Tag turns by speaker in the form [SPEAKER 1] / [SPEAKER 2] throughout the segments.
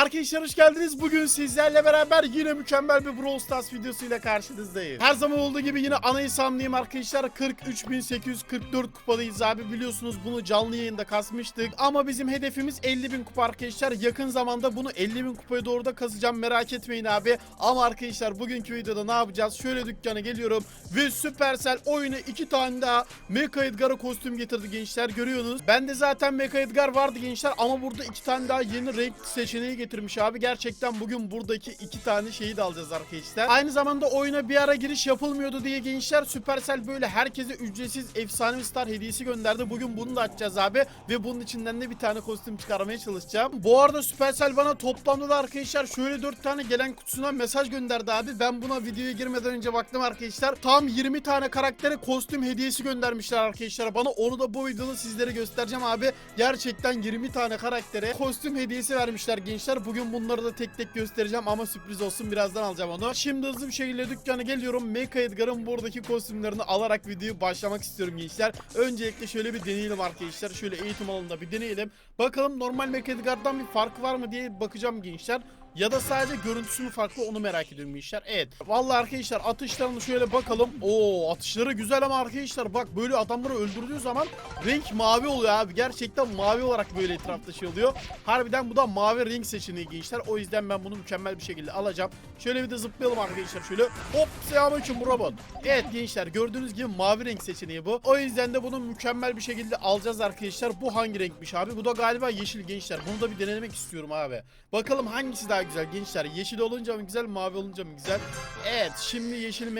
[SPEAKER 1] Arkadaşlar hoş geldiniz. Bugün sizlerle beraber yine mükemmel bir Brawl Stars videosuyla karşınızdayım. Her zaman olduğu gibi yine ana hesabımdayım arkadaşlar. 43.844 kupadayız abi. Biliyorsunuz bunu canlı yayında kasmıştık. Ama bizim hedefimiz 50.000 kupa arkadaşlar. Yakın zamanda bunu 50.000 kupaya doğru da kasacağım. Merak etmeyin abi. Ama arkadaşlar bugünkü videoda ne yapacağız? Şöyle dükkana geliyorum. Ve Supercell oyuna iki tane daha Mecha Edgar'a kostüm getirdi gençler. Görüyorsunuz. Bende zaten Mecha Edgar vardı gençler. Ama burada iki tane daha yeni renk seçeneği getirmiş abi. Gerçekten bugün buradaki iki tane şeyi de alacağız arkadaşlar. Aynı zamanda oyuna bir ara giriş yapılmıyordu diye gençler Supercell böyle herkese ücretsiz efsanevi star hediyesi gönderdi. Bugün bunu da açacağız abi. Ve bunun içinden de bir tane kostüm çıkarmaya çalışacağım. Bu arada Supercell bana toplamda da arkadaşlar şöyle 4 tane gelen kutusuna mesaj gönderdi abi. Ben buna videoya girmeden önce baktım arkadaşlar. Tam 20 tane karaktere kostüm hediyesi göndermişler arkadaşlar bana. Onu da bu videoda sizlere göstereceğim abi. Gerçekten 20 tane karaktere kostüm hediyesi vermişler gençler. Bugün bunları da tek tek göstereceğim ama sürpriz olsun birazdan alacağım onu. Şimdi hızlı bir şekilde dükkana geliyorum. Mecha Edgar'ın buradaki kostümlerini alarak videoyu başlamak istiyorum gençler. Öncelikle şöyle bir deneyelim arkadaşlar. Şöyle eğitim alanında bir deneyelim. Bakalım normal Mecha Edgar'dan bir farkı var mı diye bakacağım gençler. Ya da sadece görüntüsü mü farklı onu merak ediyorum gençler. Evet. Vallahi arkadaşlar atışlarını şöyle bakalım. Oo atışları güzel ama arkadaşlar bak böyle adamları öldürdüğü zaman renk mavi oluyor abi. Gerçekten mavi olarak böyle etrafta şey oluyor. Harbiden bu da mavi renk seçeneği gençler. O yüzden ben bunu mükemmel bir şekilde alacağım. Şöyle bir de zıplayalım arkadaşlar şöyle. Hop selamünaleyküm robot. Evet gençler gördüğünüz gibi mavi renk seçeneği bu. O yüzden de bunu mükemmel bir şekilde alacağız arkadaşlar. Bu hangi renkmiş abi? Bu da galiba yeşil gençler. Bunu da bir denemek istiyorum abi. Bakalım hangisi daha güzel gençler. Yeşil olunca mı güzel, mavi olunca mı güzel? Evet, şimdi yeşil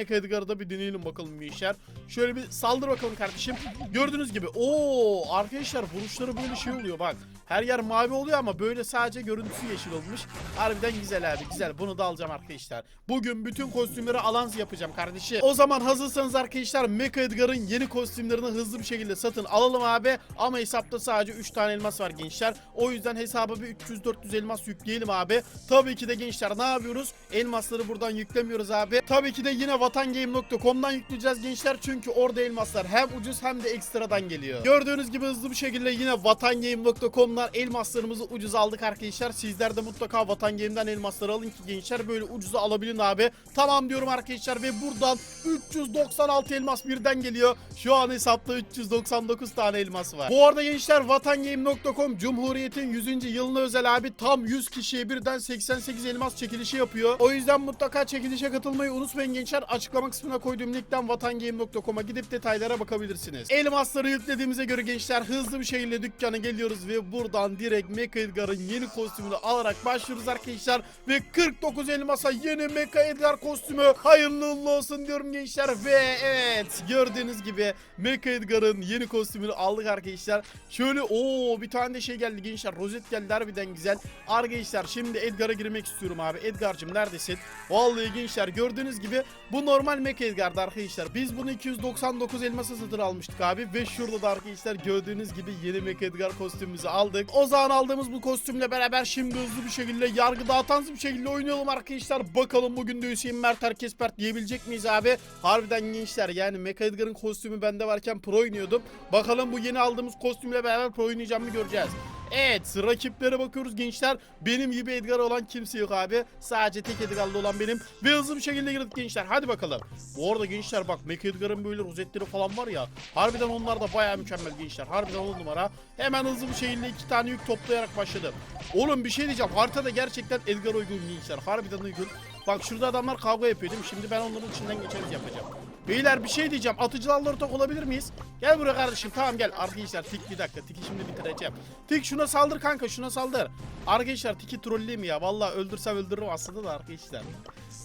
[SPEAKER 1] da bir deneyelim bakalım gençler. Şöyle bir saldır bakalım kardeşim. Gördüğünüz gibi. Oo, arkadaşlar vuruşları böyle şey oluyor bak. Her yer mavi oluyor ama böyle sadece görüntüsü yeşil olmuş. Harbiden güzel abi, güzel. Bunu da alacağım arkadaşlar. Bugün bütün kostümleri alans yapacağım kardeşim. O zaman hazırsanız arkadaşlar Mecha Edgar'ın yeni kostümlerini hızlı bir şekilde satın alalım abi. Ama hesapta sadece 3 tane elmas var gençler. O yüzden hesaba bir 300-400 elmas yükleyelim abi. Tabii ki de gençler ne yapıyoruz? Elmasları buradan yüklemiyoruz abi. Tabii ki de yine vatangame.com'dan yükleyeceğiz gençler. Çünkü orada elmaslar hem ucuz hem de ekstradan geliyor. Gördüğünüz gibi hızlı bir şekilde yine vatangame.com'dan elmaslarımızı ucuz aldık arkadaşlar. Sizler de mutlaka Vatangame'den elmasları alın ki gençler böyle ucuza alabilin abi. Tamam diyorum arkadaşlar ve buradan 396 elmas birden geliyor. Şu an hesapta 399 tane elmas var. Bu arada gençler vatangame.com Cumhuriyet'in 100. yılına özel abi tam 100 kişiye birden 88 elmas çekilişi yapıyor. O yüzden mutlaka çekilişe katılmayı unutmayın gençler. Açıklama kısmına koyduğum linkten vatangame.com'a gidip detaylara bakabilirsiniz. Elmasları yüklediğimize göre gençler hızlı bir şekilde dükkana geliyoruz ve buradan direkt Mecha Edgar'ın yeni kostümünü alarak başlıyoruz arkadaşlar. Ve 49 elmasa yeni Mecha Edgar kostümü hayırlı olsun diyorum gençler. Ve evet gördüğünüz gibi Mecha Edgar'ın yeni kostümünü aldık arkadaşlar. Şöyle o bir tane de şey geldi gençler. Rozet geldi harbiden güzel. Arkadaşlar şimdi Edgar'a girmek istiyorum abi. Edgar'cım neredesin? Vallahi gençler gördüğünüz gibi bu normal Mecha Edgar'dı arkadaşlar. Biz bunu 299 elmasa satın almıştık abi. Ve şurada da arkadaşlar gördüğünüz gibi yeni Mecha Edgar kostümümüzü aldık. O zaman aldığımız bu kostümle beraber şimdi hızlı bir şekilde yargı dağıtan bir şekilde oynayalım arkadaşlar. Bakalım bugün de Hüseyin Mert herkes pert diyebilecek miyiz abi? Harbiden gençler yani Mecha Edgar'ın kostümü bende varken pro oynuyordum. Bakalım bu yeni aldığımız kostümle beraber pro oynayacağım mı göreceğiz. Evet rakiplere bakıyoruz gençler. Benim gibi Edgar olan kimse yok abi. Sadece tek Edgar'lı olan benim. Ve hızlı bir şekilde girdik gençler. Hadi bakalım. Bu arada gençler bak Mecha Edgar'ın böyle rozetleri falan var ya. Harbiden onlar da baya mükemmel gençler. Harbiden on numara. Hemen hızlı bir şekilde iki tane yük toplayarak başladım. Oğlum bir şey diyeceğim. Haritada gerçekten Edgar uygun gençler. Harbiden uygun. Bak şurada adamlar kavga yapıyor değil mi? Şimdi ben onların içinden geçeriz yapacağım. Beyler bir şey diyeceğim. Atıcılarla ortak olabilir miyiz? Gel buraya kardeşim. Tamam gel. Arkadaşlar tik bir dakika. Tiki şimdi bitireceğim. Tik şuna saldır kanka. Şuna saldır. Arkadaşlar tiki trolleyim ya. Vallahi öldürsem öldürürüm aslında da arkadaşlar.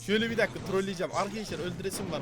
[SPEAKER 1] Şöyle bir dakika trolleyeceğim. Arkadaşlar öldüresim var.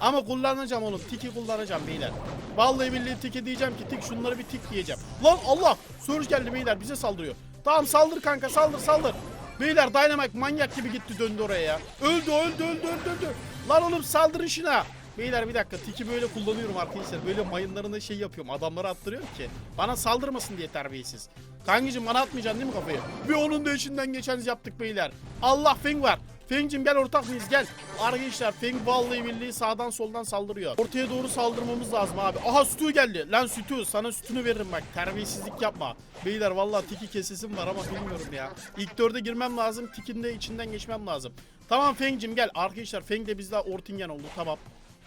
[SPEAKER 1] Ama kullanacağım oğlum. Tiki kullanacağım beyler. Vallahi billahi tiki diyeceğim ki tik şunları bir tik diyeceğim. Lan Allah! Surge geldi beyler bize saldırıyor. Tamam saldır kanka saldır saldır. Beyler Dynamite manyak gibi gitti döndü oraya ya. Öldü öldü öldü öldü öldü. Lan oğlum saldırın şuna. Beyler bir dakika tiki böyle kullanıyorum arkadaşlar. Böyle mayınlarına şey yapıyorum. Adamları attırıyorum ki. Bana saldırmasın diye terbiyesiz. Kankacım bana atmayacaksın değil mi kafayı? Bir onun da içinden geçeniz yaptık beyler. Allah Feng var. Feng'cim gel ortak mıyız gel. Arkadaşlar Feng vallahi billahi sağdan soldan saldırıyor. Ortaya doğru saldırmamız lazım abi. Aha sütü geldi. Lan sütü sana sütünü veririm bak. Terbiyesizlik yapma. Beyler vallahi tiki kesesim var ama bilmiyorum ya. İlk dörde girmem lazım. Tikin de içinden geçmem lazım. Tamam Feng'cim gel. Arkadaşlar Feng de bizde Ortingen oldu. Tamam.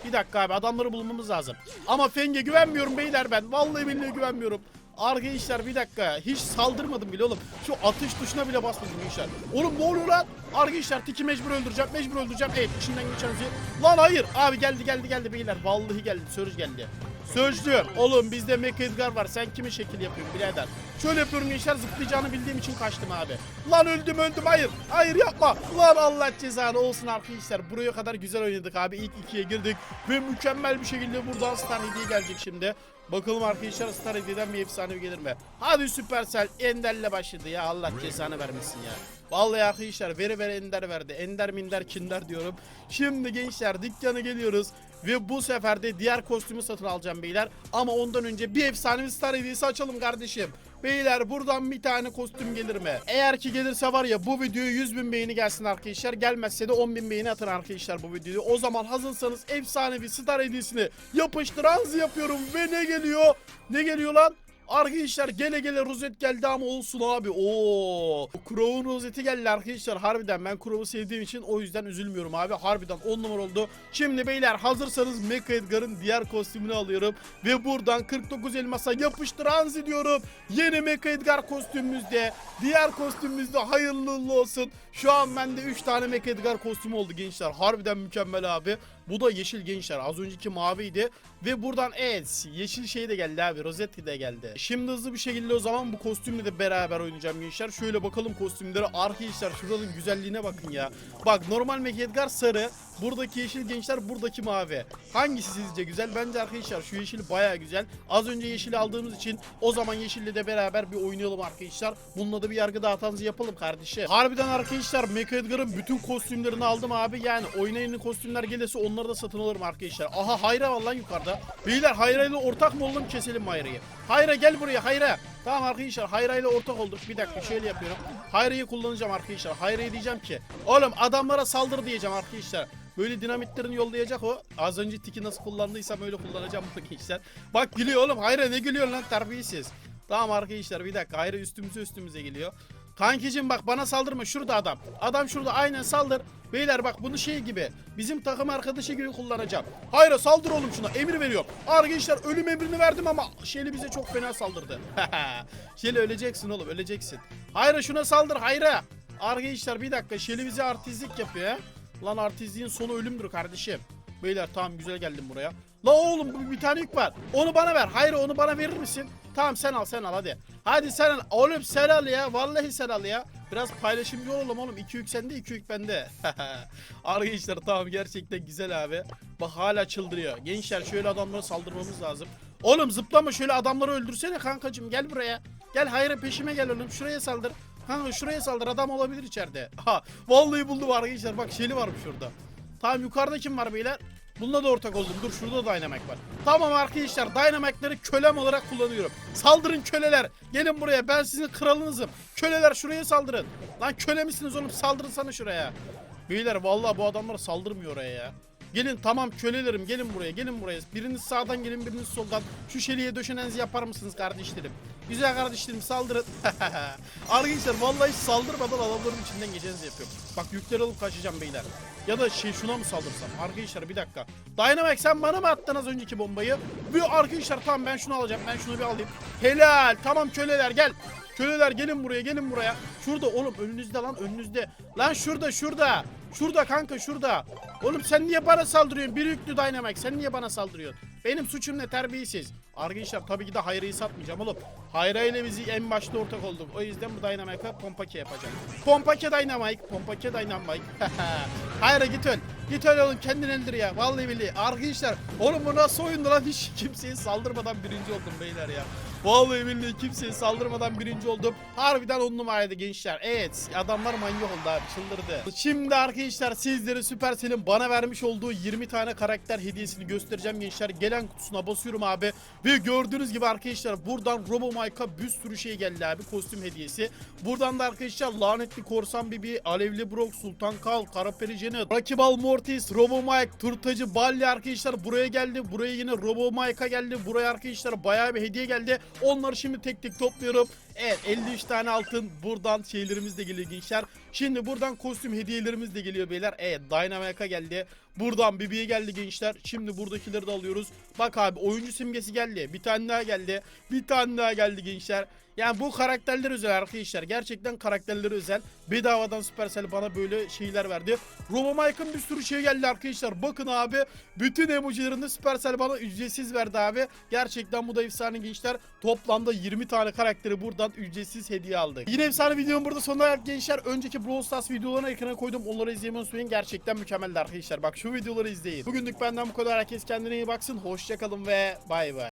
[SPEAKER 1] Bir dakika abi adamları bulmamız lazım. Ama Feng'e güvenmiyorum beyler ben. Vallahi billahi güvenmiyorum. Arkadaşlar bir dakika hiç saldırmadım bile oğlum. Şu atış tuşuna bile basmadım gençler. Oğlum ne oluyor lan? Arkadaşlar tiki mecbur öldüreceğim mecbur öldüreceğim. Evet içinden geçen şey. Lan hayır abi geldi geldi geldi beyler. Vallahi geldi Surge geldi. Surge Oğlum bizde Mecha var. Sen kimi şekil yapıyorsun birader? Şöyle yapıyorum gençler zıplayacağını bildiğim için kaçtım abi. Lan öldüm öldüm hayır. Hayır yapma. Lan Allah cezanı olsun arkadaşlar. Buraya kadar güzel oynadık abi. İlk ikiye girdik. Ve mükemmel bir şekilde buradan Star Hediye gelecek şimdi. Bakalım arkadaşlar Star Hediye'den bir efsane gelir mi? Hadi Supercell Ender'le başladı ya. Allah cezanı vermesin ya. Vallahi arkadaşlar veri veri Ender verdi. Ender minder kinder diyorum. Şimdi gençler dükkana geliyoruz. Ve bu sefer de diğer kostümü satın alacağım beyler. Ama ondan önce bir efsanevi Star Hediyesi açalım kardeşim. Beyler buradan bir tane kostüm gelir mi? Eğer ki gelirse var ya bu videoya 100 bin beğeni gelsin arkadaşlar. Gelmezse de 10 bin beğeni atın arkadaşlar bu videoyu. O zaman hazırsanız efsanevi Star Hediyesini yapıştıranız yapıyorum. Ve ne geliyor? Ne geliyor lan? Arkadaşlar gele gele rozet geldi ama olsun abi. Oo. Crow'un rozeti geldi arkadaşlar. Harbiden ben Crow'u sevdiğim için o yüzden üzülmüyorum abi. Harbiden 10 numara oldu. Şimdi beyler hazırsanız Mecha Edgar'ın diğer kostümünü alıyorum. Ve buradan 49 elmasa yapıştıranız diyorum. Yeni Mecha Edgar kostümümüzde. Diğer kostümümüzde hayırlı olsun. Şu an bende 3 tane Mecha Edgar kostümü oldu gençler. Harbiden mükemmel abi. Bu da yeşil gençler. Az önceki maviydi. Ve buradan evet yeşil şey de geldi abi. Rosetti de geldi. Şimdi hızlı bir şekilde o zaman bu kostümle de beraber oynayacağım gençler. Şöyle bakalım kostümlere. Arkadaşlar şuranın güzelliğine bakın ya. Bak normal Edgar sarı. Buradaki yeşil gençler buradaki mavi. Hangisi sizce güzel? Bence arkadaşlar şu yeşil baya güzel. Az önce yeşili aldığımız için o zaman yeşille de beraber bir oynayalım arkadaşlar. Bununla da bir yargı dağıtanızı yapalım kardeşim. Harbiden arkadaşlar Mecha Edgar'ın bütün kostümlerini aldım abi. Yani oyuna yeni kostümler gelirse onları da satın alırım arkadaşlar. Aha Hayra var lan yukarıda. Beyler Hayra ile ortak mı olalım keselim Hayra'yı. Hayra gel buraya Hayra. Tamam arkadaşlar Hayra ile ortak olduk. Bir dakika şöyle yapıyorum. Hayra'yı kullanacağım arkadaşlar. Hayra'yı diyeceğim ki. Oğlum adamlara saldır diyeceğim arkadaşlar. Böyle dinamitlerini yollayacak o. Az önce tiki nasıl kullandıysam öyle kullanacağım arkadaşlar. Bak gülüyor oğlum. Hayra ne gülüyorsun lan terbiyesiz. Tamam arkadaşlar bir dakika. Hayra üstümüze üstümüze geliyor. Kankicim bak bana saldırma şurada adam. Adam şurada aynen saldır. Beyler bak bunu şey gibi. Bizim takım arkadaşı gibi kullanacağım. Hayra saldır oğlum şuna emir veriyorum. Arkadaşlar ölüm emrini verdim ama Şeli bize çok fena saldırdı. Şeli öleceksin oğlum öleceksin. Hayra şuna saldır Hayra. Arkadaşlar bir dakika Şeli bize artistlik yapıyor. Lan artistliğin sonu ölümdür kardeşim. Beyler tamam güzel geldim buraya. La oğlum bir tane yük var. Onu bana ver. Hayır onu bana verir misin? Tamam sen al sen al hadi. Hadi sen al. Oğlum sen al ya. Vallahi sen al ya. Biraz paylaşımcı olalım oğlum. İki yük sende iki yük bende. Arkadaşlar tamam gerçekten güzel abi. Bak hala çıldırıyor. Gençler şöyle adamlara saldırmamız lazım. Oğlum zıplama şöyle adamları öldürsene kankacım. Gel buraya. Gel hayır peşime gel oğlum. Şuraya saldır. Kanka şuraya saldır adam olabilir içeride. Ha vallahi buldum arkadaşlar. Bak Şeli varmış şurada. Tamam yukarıda kim var beyler? Bununla da ortak oldum. Dur şurada da Dynamite var. Tamam arkadaşlar Dynamite'ları kölem olarak kullanıyorum. Saldırın köleler. Gelin buraya ben sizin kralınızım. Köleler şuraya saldırın. Lan köle misiniz oğlum saldırın sana şuraya. Beyler vallahi bu adamlar saldırmıyor oraya ya. Gelin tamam kölelerim gelin buraya gelin buraya. Biriniz sağdan gelin biriniz soldan. Şu şeliğe döşenenizi yapar mısınız kardeşlerim? Güzel kardeşlerim saldırın. Arkadaşlar vallahi saldırmadan adamların içinden geçenizi yapıyorum. Bak yükleri alıp kaçacağım beyler. Ya da şey şuna mı saldırsam? Arkadaşlar bir dakika. Dynamite sen bana mı attın az önceki bombayı? Bir arkadaşlar tamam ben şunu alacağım. Ben şunu bir alayım. Helal. Tamam köleler gel. Köleler gelin buraya gelin buraya. Şurada oğlum önünüzde lan önünüzde. Lan şurada şurada. Şurada kanka şurada. Oğlum sen niye bana saldırıyorsun? Bir yüklü Dynamite sen niye bana saldırıyorsun? Benim suçum ne terbiyesiz. Arkadaşlar tabii ki de Hayra'yı satmayacağım oğlum. Hayra ile bizi en başta ortak olduk. O yüzden bu Dynamite'a Pompake yapacağım. Pompake Dynamite. Pompake Dynamite. Hayra git öl. Git öl oğlum kendin öldür ya. Vallahi billahi. Arkadaşlar oğlum bu nasıl oyundu lan? Hiç kimseye saldırmadan birinci oldum beyler ya. Vallahi billahi kimseye saldırmadan birinci oldum. Harbiden on numaraydı gençler. Evet adamlar manyak oldu abi çıldırdı. Şimdi arkadaşlar sizlere Supercell'in bana vermiş olduğu 20 tane karakter hediyesini göstereceğim gençler. Gelen kutusuna basıyorum abi. Ve gördüğünüz gibi arkadaşlar buradan Robo Mike'a bir sürü şey geldi abi kostüm hediyesi. Buradan da arkadaşlar lanetli korsan bibi, alevli Brock, Sultan Kal, Karaperi Janet, Rakibal Mortis, Robo Mike, Turtacı Balli arkadaşlar buraya geldi. Buraya yine Robo Mike'a geldi. Buraya arkadaşlar bayağı bir hediye geldi. Onları şimdi tek tek topluyorum. Evet 53 tane altın buradan şeylerimiz de geliyor gençler. Şimdi buradan kostüm hediyelerimiz de geliyor beyler. Evet Dynamite'a geldi. Buradan Bibi'ye geldi gençler. Şimdi buradakileri de alıyoruz. Bak abi oyuncu simgesi geldi. Bir tane daha geldi. Bir tane daha geldi gençler. Yani bu karakterler özel arkadaşlar. Gerçekten karakterleri özel. Bedavadan Supercell bana böyle şeyler verdi. Robo Mike'ın bir sürü şey geldi arkadaşlar. Bakın abi. Bütün emojilerini Supercell bana ücretsiz verdi abi. Gerçekten bu da efsane gençler. Toplamda 20 tane karakteri buradan ücretsiz hediye aldık. Yine efsane videom burada sonuna geldik gençler. Önceki Brawl Stars videolarını ekrana koydum. Onları izlemeyi unutmayın. Gerçekten mükemmeldi arkadaşlar. Bak şu videoları izleyin. Bugünlük benden bu kadar. Herkes kendine iyi baksın. Hoşçakalın ve bay bay.